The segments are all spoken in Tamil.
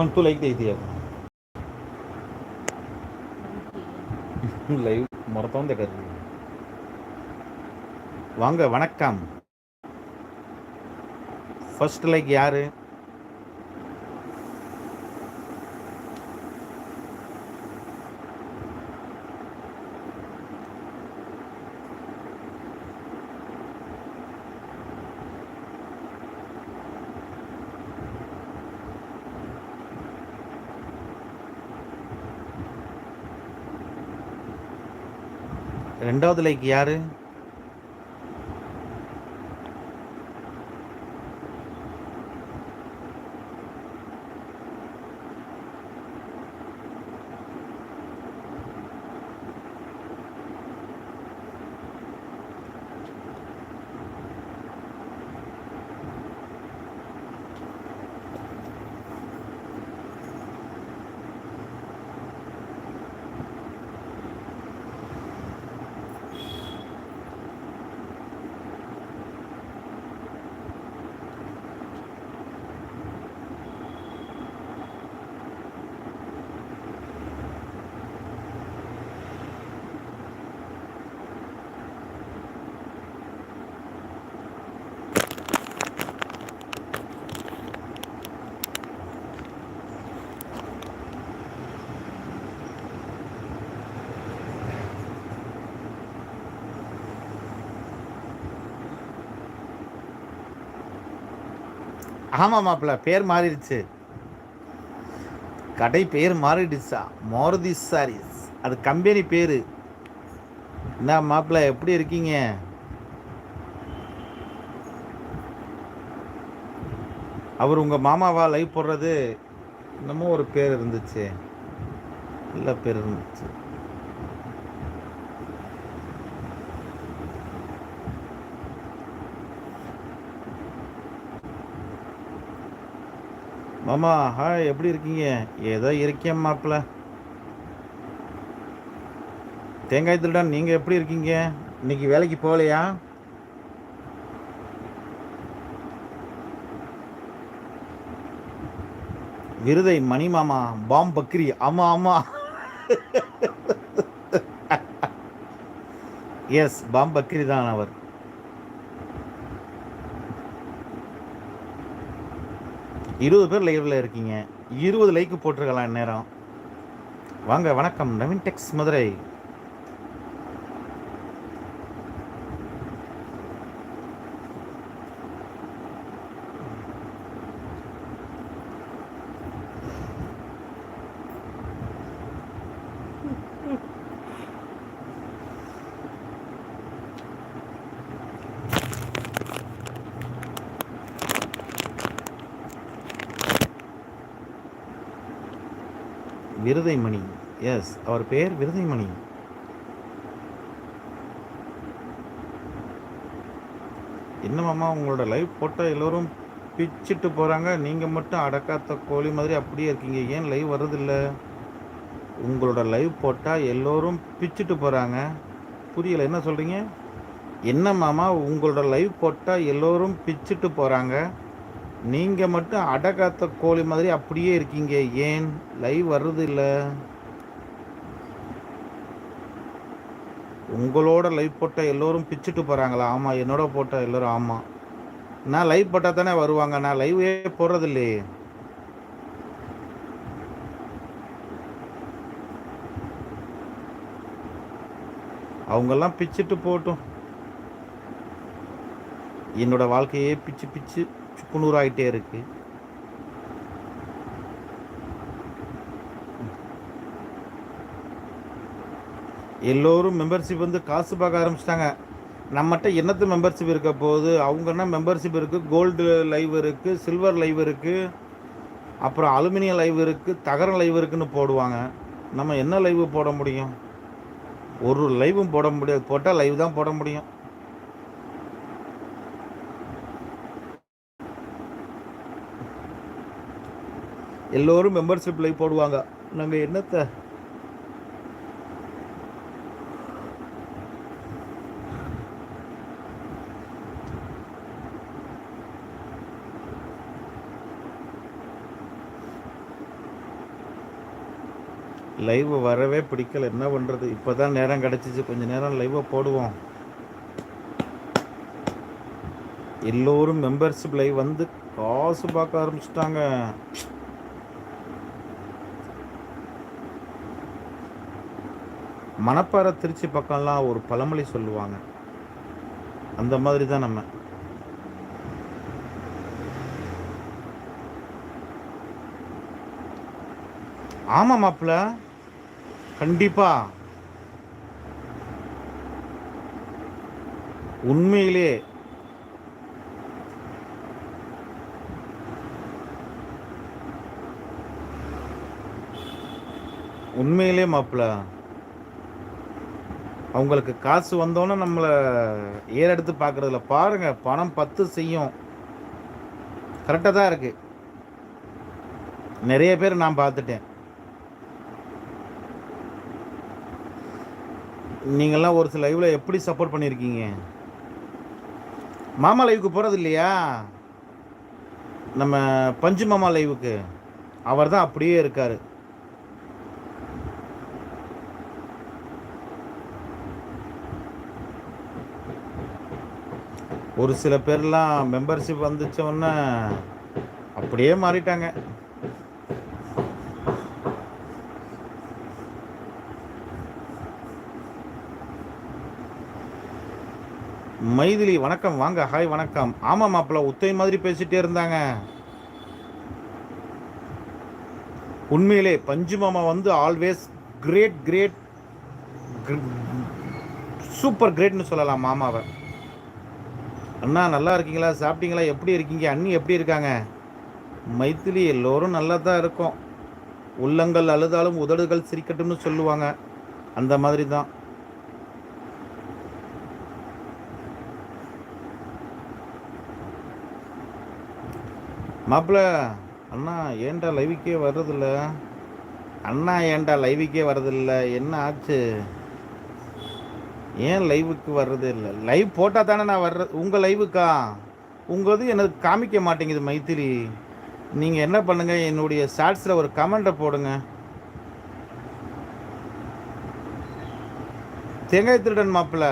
पण तू लाईक द्यायची आहे லைவ் மொத்தம் இந்த கருது வாங்க வணக்கம் ஃபர்ஸ்ட் லைக் யாரு ரெண்டாவது லைக் யாரு? ஆமாம் மாப்பிள்ள பேர் மாறிடுச்சு. கடை பேர் மாறிடுச்சா? மாருதி சாரீஸ். அது கம்பெனி பேர். என்ன மாப்பிள்ள எப்படி இருக்கீங்க? அவர் உங்கள் மாமாவா லைவ் போடுறது? என்னமோ ஒரு பேர் இருந்துச்சு. நல்ல பேர் இருந்துச்சு. மாமா ஹாய் எப்படி இருக்கீங்க? ஏதோ இருக்கேன் மாப்பிள்ள தேங்காய் திருடன் நீங்கள் எப்படி இருக்கீங்க? இன்னைக்கு வேலைக்கு போகலையா? விருதை மணி மாமா பாம் பக்ரி ஆமா ஆமா எஸ் பாம் பக்ரி தான் அவர். இருபது பேர் லைவ்ல இருக்கீங்க. இருபது லைக் போட்டிருக்கலாம் இந்நேரம். வாங்க வணக்கம். நவீன் டெக்ஸ் மதுரை. விருதைமணி. எஸ் அவர் பேர் விருதைமணி. என்னமாம்மா உங்களோட லைவ் போட்டால் எல்லோரும் பிச்சுட்டு போகிறாங்க நீங்கள் மட்டும் அடக்காத்த கோழி மாதிரி அப்படியே இருக்கீங்க. ஏன் லைவ் வர்றதில்ல? உங்களோட லைவ் போட்டால் எல்லோரும் பிச்சிட்டு போகிறாங்க புரியலை என்ன சொல்கிறீங்க என்ன மாமா உங்களோட லைவ் போட்டால் எல்லோரும் பிச்சுட்டு போகிறாங்க நீங்கள் மட்டும் அடக்காத்த கோழி மாதிரி அப்படியே இருக்கீங்க. ஏன்? லைவ் வர்றது இல்லை உங்களோட லைவ் போட்டால் எல்லோரும் பிச்சுட்டு போகிறாங்களா ஆமாம் என்னோட போட்டால் எல்லோரும் ஆமாம் நான் லைவ் போட்டால் தானே வருவாங்க. நான் லைவே போடுறது இல்லையே அவங்கெல்லாம் பிச்சுட்டு போட்டும். என்னோட வாழ்க்கையே பிச்சு பிச்சு. சுக்குநூறாயிட்டே இருக்கு. எல்லோரும் மெம்பர்ஷிப் வந்து காசு பார்க்க ஆரம்பிச்சிட்டாங்க. நம்மகிட்ட என்னத்து மெம்பர்ஷிப் இருக்க போகுது? அவங்கன்னா மெம்பர்ஷிப் இருக்குது கோல்டு லைவ் இருக்குது சில்வர் லைவ் இருக்குது அப்புறம் அலுமினியம் லைவ் இருக்குது தகரம் லைவ் இருக்குன்னு போடுவாங்க. நம்ம என்ன லைவ் போட முடியும்? ஒரு லைவும் போட முடியாது. போட்டால் லைவ் தான் போட முடியும். எல்லோரும் மெம்பர்ஷிப் லைவ் போடுவாங்க. நாங்கள் என்னத்தை? லைவ் வரவே பிடிக்கல. என்ன பண்ணுறது இப்போ தான் நேரம் கிடச்சிச்சு. கொஞ்சம் நேரம் லைவை போடுவோம். எல்லோரும் மெம்பர்ஷிப் லைவ் வந்து காசு பார்க்க ஆரம்பிச்சிட்டாங்க. மணப்பாறை திருச்சி பக்கம்லாம் ஒரு பழமொழி சொல்லுவாங்க. அந்த மாதிரி தான் நம்ம. ஆமா மாப்பிள்ள. கண்டிப்பா. உண்மையிலே. உண்மையிலே மாப்பிள்ள. அவங்களுக்கு காசு வந்தோன்னே நம்மளை ஏறெடுத்து பார்க்குறதுல பாருங்கள் பணம் பத்து செய்யும். கரெக்டாக தான் இருக்குது நிறைய பேர் நான் பார்த்துட்டேன். நீங்கள்லாம் ஒரு சில லைவில் எப்படி சப்போர்ட் பண்ணியிருக்கீங்க? மாமா லைவுக்கு போகிறது இல்லையா? நம்ம பஞ்சு மாமா லைவுக்கு அவர் தான் அப்படியே இருக்கார். ஒரு சில பேர்லாம் மெம்பர்ஷிப் வந்துச்சோன்னே அப்படியே மாறிட்டாங்க. மைதிலி வணக்கம். வாங்க ஹாய் வணக்கம். ஆமாம் மாப்பிள்ள உத்தை மாதிரி பேசிட்டே இருந்தாங்க. உண்மையிலே பஞ்சு மாமா வந்து ஆல்வேஸ் கிரேட் கிரேட் சூப்பர் கிரேட்னு சொல்லலாம் மாமாவை. அண்ணா நல்லா இருக்கீங்களா? சாப்பிட்டீங்களா? எப்படி இருக்கீங்க? அண்ணி எப்படி இருக்காங்க? மைத்திலி எல்லோரும் நல்லா தான் இருக்கும். உள்ளங்கள் அழுதாலும் உதடுகள் சிரிக்கட்டும்னு சொல்லுவாங்க. அந்த மாதிரி தான் மாப்பிள்ள அண்ணா ஏன்டா லைவுக்கே வர்றதில்ல? அண்ணா ஏன்டா லைவுக்கே வர்றதில்ல? என்ன ஆச்சு? ஏன் லைவுக்கு வர்றது இல்லை? லைவ் போட்டால் தானே நான் வர்ற உங்கள் லைவுக்கா உங்கள் இது எனக்கு காமிக்க மாட்டேங்குது மைத்திரி நீங்கள் என்ன பண்ணுங்கள் என்னுடைய ஷார்ட்ஸில் ஒரு கமெண்ட்டை போடுங்க. தேங்காய் திருடன் மாப்பிள்ள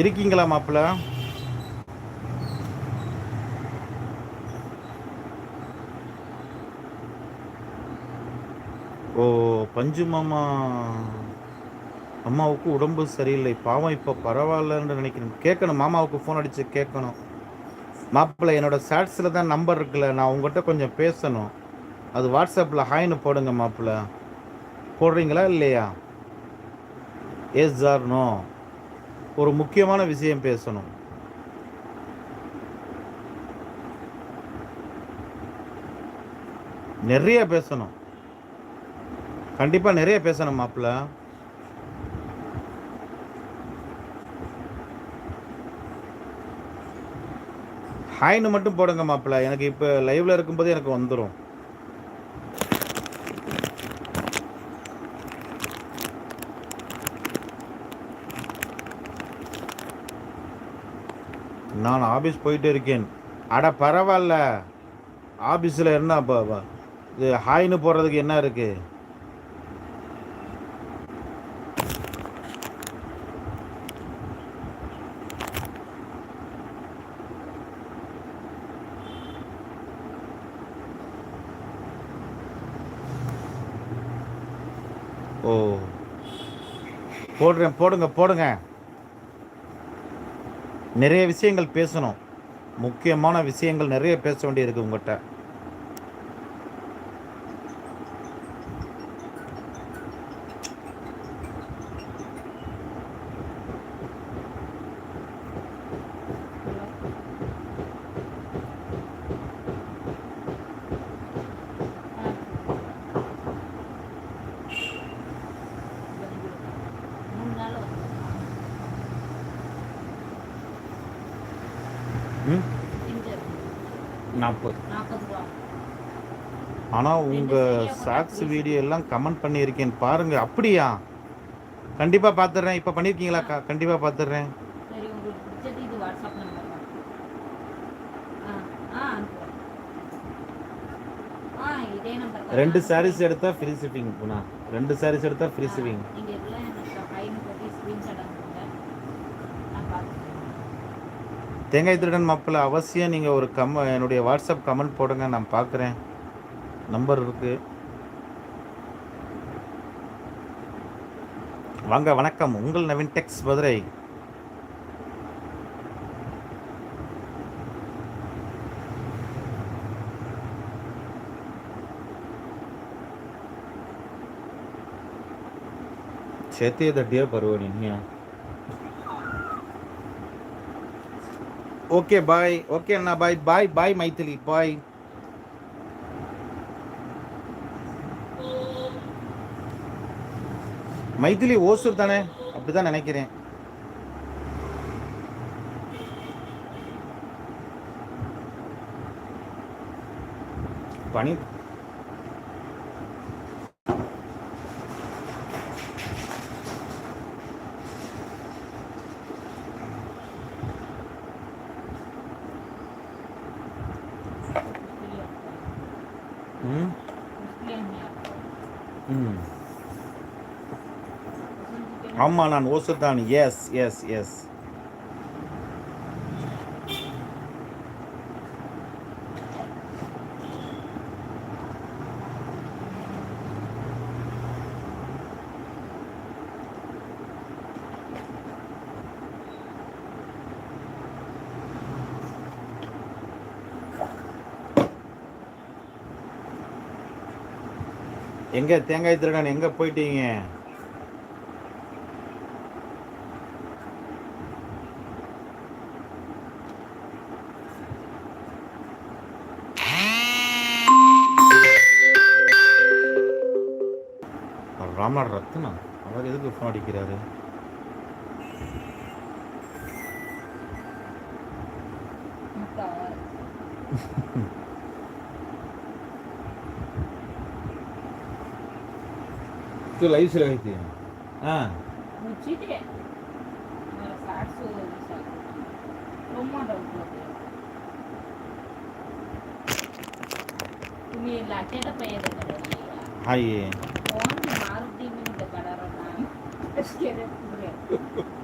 இருக்கீங்களா மாப்பிள்ள ஓ பஞ்சு மாமா அம்மாவுக்கு உடம்பு சரியில்லை. பாவம் இப்போ பரவாயில்லன்னு நினைக்கிறேன். கேட்கணும் மாமாவுக்கு ஃபோன் அடித்து கேட்கணும். மாப்பிள்ளை என்னோடய சாட்ஸில் தான் நம்பர் இருக்குல்ல நான் உங்கள்கிட்ட கொஞ்சம் பேசணும். அது வாட்ஸ்அப்பில் ஹாய்னு போடுங்க மாப்பிள்ளை. போடுறீங்களா இல்லையா? எஸ் ஜார் நோ ஒரு முக்கியமான விஷயம் பேசணும். நிறைய பேசணும். கண்டிப்பாக நிறைய பேசணும் மாப்பிள்ள. ஹாய்னு மட்டும் போடுங்க மாப்பிள்ள. எனக்கு இப்போ லைவ்ல இருக்கும்போது எனக்கு வந்துடும் நான் ஆபீஸ் போயிட்டு இருக்கேன். அட பரவாயில்ல. ஆபீஸில் என்ன இது ஹாய்னு போடுறதுக்கு என்ன இருக்குது ஓ. போடுறேன் போடுங்க போடுங்க. நிறைய விஷயங்கள் பேசணும். முக்கியமான விஷயங்கள் நிறைய பேச வேண்டியிருக்கு உங்கள்கிட்ட. நாற்பது. ஆனால் உங்கள் ஷார்ட்ஸ் வீடியோ எல்லாம் கமெண்ட் பண்ணியிருக்கேன். பாருங்க அப்படியா? கண்டிப்பாக பார்த்துடுறேன் இப்போ பண்ணியிருக்கீங்களா கண்டிப்பாக பார்த்துடுறேன் ரெண்டு சாரீஸ் எடுத்தா ஃப்ரீ ஷிப்பிங் புனா ரெண்டு சாரீஸ் எடுத்தா ஃப்ரீ ஷிப்பிங் தேங்காய் திருடன் மாப்பிள்ள அவசியம் நீங்கள் ஒரு கம் என்னுடைய வாட்ஸ்அப் கமெண்ட் போடுங்க நான் பார்க்குறேன் நம்பர் இருக்கு வாங்க வணக்கம் உங்கள் நவீன் டெக்ஸ் மதுரை शेती दड्डी परवणी ஓகே பாய் ஓகே அண்ணா bye bye bye Maithili bye Maithili Hosur தானே? அப்படிதான் நினைக்கிறேன். பனி ஆமாம் நான் ஓசத்தான். தான் எஸ் எஸ் எஸ் எங்கே தேங்காய் திருடன் எங்கே போயிட்டீங்க? ராமநாடு ரத்னா அவர் எதுக்கு ஃபோன் அடிக்கிறாரு तो लाइव से लगाई थी हाँ मुझे 助けてく。